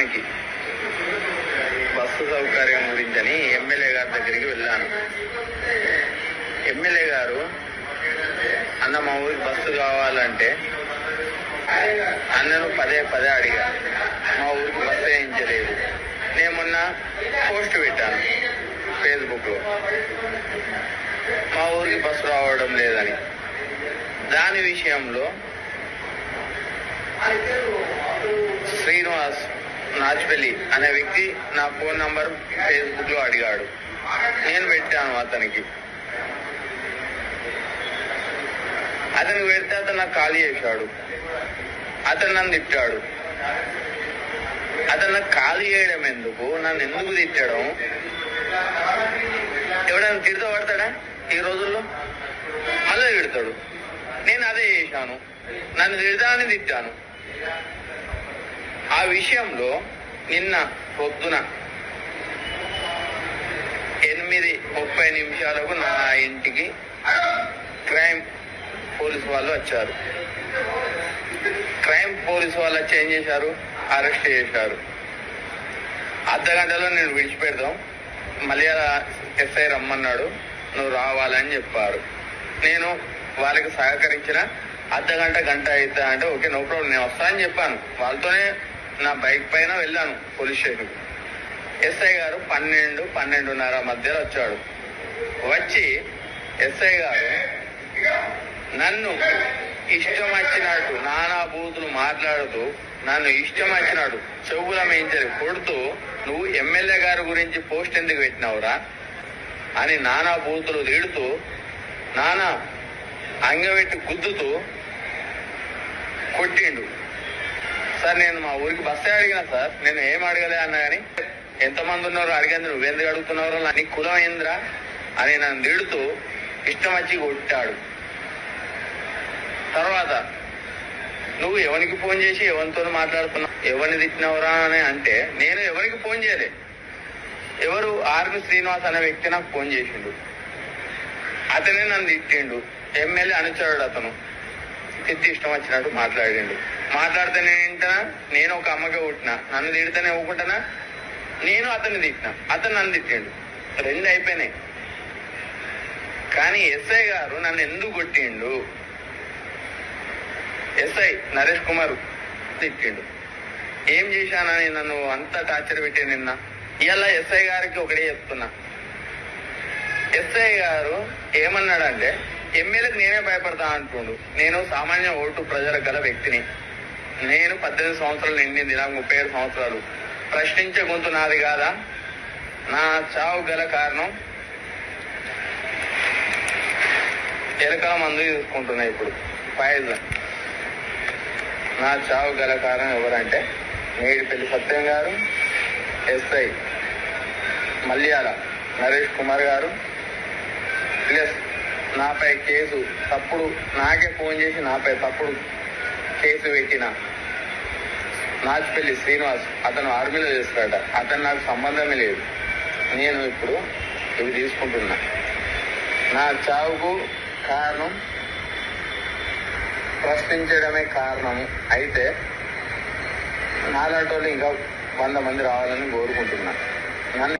గ్రామానికి బస్సు సౌకర్యం గురించని ఎమ్మెల్యే గారి దగ్గరికి వెళ్ళాను. ఎమ్మెల్యే గారు అన్న మా ఊరికి బస్సు కావాలంటే అన్నను పదే పదే అడిగా. మా ఊరికి బస్సు వేయించలేదు. నేను మొన్న పోస్ట్ పెట్టాను ఫేస్బుక్లో మా ఊరికి బస్సు రావడం లేదని. దాని విషయంలో శ్రీనివాస్ నాజ్బెలి అనే వ్యక్తి నా ఫోన్ నంబర్ ఫేస్బుక్లో అడిగాడు. నేను పెట్టాను అతనికి. అతనికి పెడితే అతను నాకు ఖాళీ చేశాడు. అతను నన్ను తిట్టాడు. అతను నాకు ఖాళీ చేయడం ఎందుకు? నన్ను ఎందుకు తిట్టడం? ఎవడైనా తిడుతూ పడతాడా ఈ రోజుల్లో? మళ్ళీ తిడతాడు. నేను అదే చేశాను. నన్ను తిడతానని తిట్టాను. ఆ విషయంలో నిన్న పొద్దున ఎనిమిది ముప్పై నిమిషాలకు నా ఇంటికి క్రైమ్ పోలీస్ వాళ్ళు వచ్చారు. క్రైమ్ పోలీస్ వాళ్ళు వచ్చి ఏం చేశారు? అరెస్ట్ చేశారు. అర్ధ గంటలో నేను విడిచిపెడదాం. మళ్ళీ ఎస్ఐ రమ్మన్నాడు. నువ్వు రావాలని చెప్పారు నేను వాళ్ళకి సహకరించిన అర్ధ గంట గంట అవుతా అంటే ఓకే నో ప్రాబ్లం నేను వస్తానని చెప్పాను. వాళ్ళతోనే నా బైక్ పైన వెళ్ళాను పోలీస్ స్టేషన్ ఎస్ఐ గారు పన్నెండు పన్నెండున్నర మధ్యలో వచ్చాడు. వచ్చి ఎస్ఐ గారు నన్ను ఇష్టం వచ్చినట్టు నానా బూతులు మాట్లాడుతూ నన్ను ఇష్టం వచ్చినాడు చెవుల మేంచరి కొడుతూ నువ్వు ఎమ్మెల్యే గారి గురించి పోస్ట్ ఎందుకు పెట్టినావురా? అని నానా బూతులు తీడుతూ నానా అంగబెట్టి గుద్దుతూ కొట్టిండు. సార్ నేను మా ఊరికి బస్సే అడిగినా సార్. నేను ఏం అడగలే అన్నా కానీ ఎంతమంది ఉన్నారు అడిగాను నువ్వెందుకు అడుగుతున్నావు నీ కులం ఏందిరా అని నన్ను తిడుతూ ఇష్టం వచ్చి కొట్టాడు. తర్వాత నువ్వు ఎవరికి ఫోన్ చేసి ఎవరితో మాట్లాడుతున్నావు ఎవరిని తిట్టినవరా అని అంటే నేను ఎవరికి ఫోన్ చేయలే. ఎవరు ఆర్మి శ్రీనివాస్ అనే వ్యక్తి నాకు ఫోన్ చేసిండు. అతనే నన్ను తిట్టిండు. ఎమ్మెల్యే అనుచరుడు అతను. తిట్టి ఇష్టం వచ్చినట్టు మాట్లాడిండు. మాట్లాడితేనే నేను ఏంటనా నేను ఒక అమ్మగా పుట్టినా నన్ను తిడితేనే ఊకుంటానా నేను అతన్ని తిట్టినా అతను నన్ను తిట్టాడు. రెండు అయిపోయినాయి. కానీ ఎస్ఐ గారు నన్ను ఎందుకు కొట్టిండు? ఎస్ఐ నరేష్ కుమార్ తిట్టిండు. ఏం చేశానని నన్ను అంత టార్చర్ పెట్టి నిన్న? ఇలా ఎస్ఐ గారికి ఒకటే చెప్తున్నా. ఎస్ఐ గారు ఏమన్నాడంటే ఎమ్మెల్యేకి నేనే భయపడతా అంటుండు. నేను సామాన్య ఓటు ప్రజలకు గల వ్యక్తిని. నేను పద్దెనిమిది సంవత్సరాలు నిండింది నాకు ముప్పై ఏడు సంవత్సరాలు. ప్రశ్నించే గొంతు నాది కాదా? నా చావు గల కారణం? ఎలకల మందు తీసుకుంటున్నా ఇప్పుడు. పాయిజన్ నా చావు గల కారణం ఎవరంటే మేడిపల్లి సత్యం గారు ఎస్ఐ మల్యాల నరేష్ కుమార్ గారు. ప్లస్ నాపై కేసు తప్పుడు నాకే ఫోన్ చేసి నాపై తప్పుడు కేసు పెట్టిన. నాచిపల్లి శ్రీనివాస్ అతను ఆర్మీలో చేస్తాడట. అతను నాకు సంబంధమే లేదు. నేను ఇప్పుడు ఇవి తీసుకుంటున్నా. నా చావుకు కారణం ప్రశ్నించడమే కారణం అయితే నాలాంటి వాళ్ళు ఇంకా వంద మంది రావాలని కోరుకుంటున్నా. నన్ను